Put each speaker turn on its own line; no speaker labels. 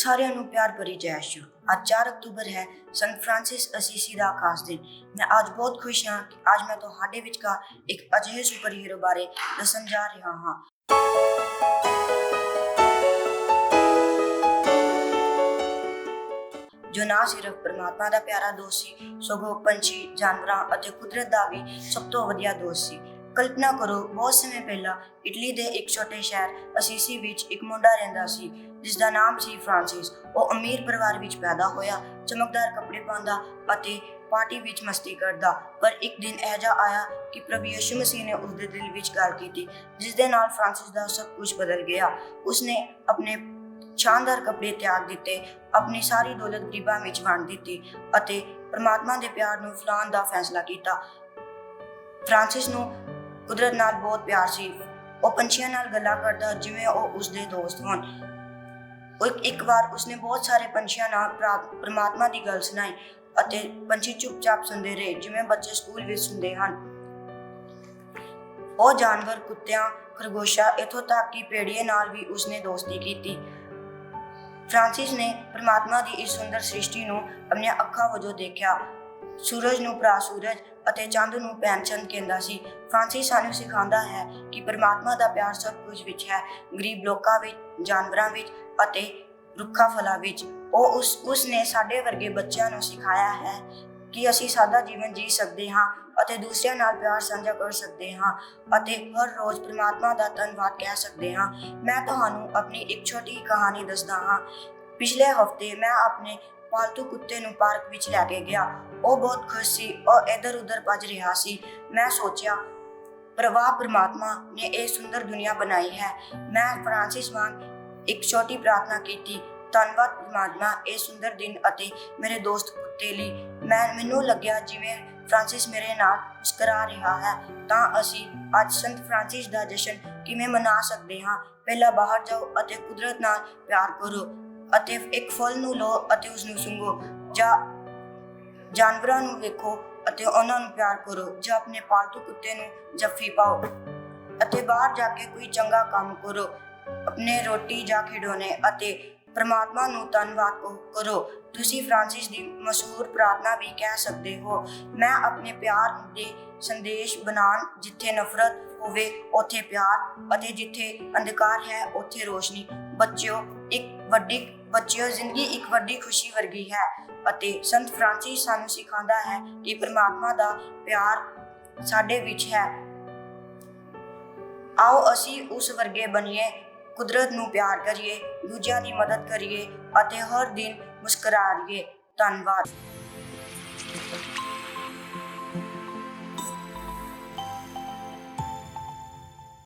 ਸਾਰਿਆਂ ਨੂੰ ਪਿਆਰ ਭਰੀ ਜੈ ਸ਼ੂ ਅੱਜ 4 ਅਕਤੂਬਰ ਹੈ, ਸੰਤ ਫ੍ਰਾਂਸਿਸ ਅਸੀਸੀ ਦਾ ਖਾਸ ਦਿਨ। ਮੈਂ ਅੱਜ ਬਹੁਤ ਖੁਸ਼ ਹਾਂ ਕਿ ਅੱਜ ਮੈਂ ਤੁਹਾਡੇ ਵਿਚਕਾਰ ਇੱਕ ਅਜਿਹੇ ਸੁਪਰ ਹੀਰੋ ਬਾਰੇ ਦੱਸਣ ਜਾ ਰਿਹਾ ਹਾਂ। ਜੋ ਨਾ ਸਿਰਫ ਪਰਮਾਤਮਾ ਦਾ ਪਿਆਰਾ ਦੋਸਤ ਸੀ, ਸਗੋਂ ਪੰਛੀ, ਜਾਨਵਰਾਂ ਅਤੇ ਕੁਦਰਤ ਦਾ ਵੀ ਸਭ ਤੋਂ ਵਧੀਆ ਦੋਸਤ ਸੀ। ਕਲਪਨਾ ਕਰੋ, ਬਹੁਤ ਸਮੇਂ ਪਹਿਲਾਂ ਇਟਲੀ ਦੇ ਇੱਕ ਛੋਟੇ ਸ਼ਹਿਰ ਅਸੀਸੀ ਵਿੱਚ ਇੱਕ ਮੁੰਡਾ ਰਹਿੰਦਾ ਸੀ ਜਿਸ ਦਾ ਨਾਮ ਸੀ ਫ੍ਰਾਂਸਿਸ। ਉਹ ਅਮੀਰ ਪਰਿਵਾਰ ਵਿੱਚ ਪੈਦਾ ਹੋਇਆ, ਚਮਕਦਾਰ ਕੱਪੜੇ ਪਾਉਂਦਾ ਅਤੇ ਪਾਰਟੀ ਵਿੱਚ ਮਸਤੀ ਕਰਦਾ। ਪਰ ਇੱਕ ਦਿਨ ਇਹ ਆਇਆ ਕਿ ਪ੍ਰਭੂ ਯਿਸੂ ਮਸੀਹ ਨੇ ਉਸ ਦੇ ਦਿਲ ਵਿੱਚ ਗੱਲ ਕੀਤੀ ਜਿਸ ਦੇ ਨਾਲ ਫ੍ਰਾਂਸਿਸ ਦਾ ਸਭ ਕੁਝ ਬਦਲ ਗਿਆ। ਉਸਨੇ ਆਪਣੇ ਸ਼ਾਨਦਾਰ ਕੱਪੜੇ ਤਿਆਗ ਦਿੱਤੇ, ਆਪਣੀ ਸਾਰੀ ਦੌਲਤ ਗਰੀਬਾਂ ਵਿੱਚ ਵੰਡ ਦਿੱਤੀ ਅਤੇ ਪਰਮਾਤਮਾ ਦੇ ਪਿਆਰ ਨੂੰ ਫਲਾਉਣ ਦਾ ਫੈਸਲਾ ਕੀਤਾ। ਫ੍ਰਾਂਸਿਸ ਨੂੰ ਕੁਦਰਤ ਨਾਲ ਬਹੁਤ ਪਿਆਰ ਸੀ। ਉਹ ਪੰਛੀਆਂ ਨਾਲ ਗੱਲਾਂ ਕਰਦਾ, ਜਿਵੇਂ ਉਹ ਉਸਦੇ ਦੋਸਤ ਹੋਣ। ਇੱਕ- ਵਾਰ ਉਸਨੇ ਬਹੁਤ ਸਾਰੇ ਪੰਛੀਆਂ ਨਾਲ ਪ੍ਰਾ- ਪਰਮਾਤਮਾ ਦੀ ਗੱਲ ਸੁਣਾਈ ਅਤੇ ਪੰਛੀ ਚੁੱਪਚਾਪ ਸੁਣਦੇ ਰਹੇ, ਜਿਵੇਂ ਬੱਚੇ ਸਕੂਲ ਵਿੱਚ ਸੁਣਦੇ ਹਨ। ਉਹ ਜਾਨਵਰ, ਕੁੱਤਿਆਂ, ਖਰਗੋਸ਼ਾਂ ਇਥੋਂ ਤੱਕ ਕਿ ਪੇੜੀਏ ਨਾਲ ਵੀ ਉਸਨੇ ਦੋਸਤੀ ਕੀਤੀ। ਫ੍ਰਾਂਸਿਸ ਨੇ ਪ੍ਰਮਾਤਮਾ ਦੀ ਇਸ ਸੁੰਦਰ ਸ੍ਰਿਸ਼ਟੀ ਨੂੰ ਆਪਣੀਆਂ ਅੱਖਾਂ ਵਜੋਂ ਦੇਖਿਆ। ਸੂਰਜ ਨੂੰ ਭਰਾ ਸੂਰਜ ਅਤੇ ਚੰਦ ਨੂੰ ਭੈਣ ਚੰਦ ਕਹਿੰਦਾ ਸੀ। ਫ੍ਰਾਂਸਿਸ ਸਾਨੂੰ ਸਿਖਾਉਂਦਾ ਹੈ ਕਿ ਪਰਮਾਤਮਾ ਦਾ ਪਿਆਰ ਸਭ ਕੁਝ ਵਿੱਚ ਹੈ, ਗਰੀਬ ਲੋਕਾਂ ਵਿੱਚ, ਜਾਨਵਰਾਂ ਵਿੱਚ ਅਤੇ ਰੁੱਖਾਂ ਫਲਾਂ ਵਿੱਚ। ਉਹ ਉਸ ਉਸ ਨੇ ਸਾਡੇ ਵਰਗੇ ਬੱਚਿਆਂ ਨੂੰ ਸਿਖਾਇਆ ਹੈ ਕਿ ਅਸੀਂ ਸਾਦਾ ਜੀਵਨ ਜੀ ਸਕਦੇ ਹਾਂ ਅਤੇ ਦੂਸਰਿਆਂ ਨਾਲ ਪਿਆਰ ਸਾਂਝਾ ਕਰ ਸਕਦੇ ਹਾਂ ਅਤੇ ਹਰ ਰੋਜ਼ ਪ੍ਰਮਾਤਮਾ ਦਾ ਧੰਨਵਾਦ ਕਹਿ ਸਕਦੇ ਹਾਂ। ਮੈਂ ਤੁਹਾਨੂੰ ਆਪਣੀ ਇੱਕ ਛੋਟੀ ਕਹਾਣੀ ਦੱਸਦਾ ਹਾਂ। ਪਿਛਲੇ ਹਫ਼ਤੇ ਮੈਂ ਆਪਣੇ ਪਾਲਤੂ ਕੁੱਤੇ ਨੂੰ ਪਾਰਕ ਵਿੱਚ ਲੈ ਕੇ ਗਿਆ। ਉਹ ਬਹੁਤ ਖੁਸ਼ ਸੀ ਉਹ ਇੱਧਰ ਉੱਧਰ ਭੱਜ ਰਿਹਾ ਸੀ। ਮੈਂ ਸੋਚਿਆ ਪ੍ਰਵਾਹ ਪ੍ਰਮਾਤਮਾ ਨੇ ਇਹ ਸੁੰਦਰ ਦੁਨੀਆ ਬਣਾਈ ਹੈ। ਮੈਂ ਫ੍ਰਾਂਸਿਸ ਵਾਂਗ ਇੱਕ ਛੋਟੀ ਪ੍ਰਾਰਥਨਾ ਕੀਤੀ, ਧੰਨਵਾਦ ਪ੍ਰਮਾਤਮਾ, ਇਹ ਸੁੰਦਰ ਦਿਨ ਅਤੇ ਮੇਰੇ ਦੋਸਤ ਕੁੱਤੇ ਲਈ। ਮੈਂ, ਮੈਨੂੰ ਲੱਗਿਆ ਜਿਵੇਂ ਫ੍ਰਾਂਸਿਸ ਮੇਰੇ ਨਾਲ ਮੁਸਕਰਾ ਰਿਹਾ ਹੈ, ਤਾਂ ਅਸੀਂ ਅੱਜ ਸੰਤ ਫ੍ਰਾਂਸਿਸ ਦਾ ਜਸ਼ਨ ਕਿਵੇਂ ਮਨਾ ਸਕਦੇ ਹਾਂ? ਪਹਿਲਾਂ ਬਾਹਰ ਜਾਓ ਅਤੇ ਕੁਦਰਤ ਨਾਲ ਪਿਆਰ ਕਰੋ। ਅਤੇ ਇੱਕ ਫਲ ਨੂੰ ਲਓ ਅਤੇ ਉਸ ਨੂੰ ਸੁੰਘੋ। ਜਾਂ, ਜਾਨਵਰਾਂ ਨੂੰ ਵੇਖੋ ਅਤੇ ਉਹਨਾਂ ਨੂੰ ਪਿਆਰ ਕਰੋ। ਜਾਂ ਆਪਣੇ ਪਾਲਤੂ ਕੁੱਤੇ ਨੂੰ ਜੱਫੀ ਪਾਓ ਅਤੇ ਬਾਹਰ ਜਾ ਕੇ ਕੋਈ ਚੰਗਾ ਕੰਮ ਕਰੋ। ਆਪਣੇ ਰੋਟੀ ਜਾਂ ਖਿਡੌਣੇ ਅਤੇ ਪ੍ਰਮਾਤਮਾ ਨੂੰ ਧੰਨਵਾਦ ਕਰੋ। ਤੁਸੀਂ ਫ੍ਰਾਂਸਿਸ ਦੀ ਮਸ਼ਹੂਰ ਪ੍ਰਾਰਥਨਾ ਵੀ ਕਹਿ ਸਕਦੇ ਹੋ। ਮੈਂ ਆਪਣੇ ਪਿਆਰ ਦੇ ਸੰਦੇਸ਼ ਬਣਾਉਣ ਜਿੱਥੇ ਨਫ਼ਰਤ ਹੋਵੇ, ਉੱਥੇ ਪਿਆਰ ਅਤੇ ਜਿੱਥੇ ਅੰਧਕਾਰ ਹੈ, ਉੱਥੇ ਰੋਸ਼ਨੀ। ਬੱਚਿਓ, ਇੱਕ ਵੱਡੀ ਬੱਚਿਓ, ਜ਼ਿੰਦਗੀ ਇੱਕ ਵੱਡੀ ਖੁਸ਼ੀ ਵਰਗੀ ਹੈ ਅਤੇ ਸੰਤ ਫ੍ਰਾਂਸਿਸ ਸਾਨੂੰ ਸਿਖਾਉਂਦਾ ਹੈ ਕਿ ਪ੍ਰਮਾਤਮਾ ਦਾ ਪਿਆਰ ਸਾਡੇ ਵਿੱਚ ਹੈ। ਆਓ ਅਸੀਂ ਉਸ ਵਰਗੇ ਬਣੀਏ, ਕੁਦਰਤ ਨੂੰ ਪਿਆਰ ਕਰੀਏ, ਦੂਜਿਆਂ ਦੀ ਮਦਦ ਕਰੀਏ ਅਤੇ ਹਰ ਦਿਨ ਮੁਸਕਰਾਈਏ ਧੰਨਵਾਦ।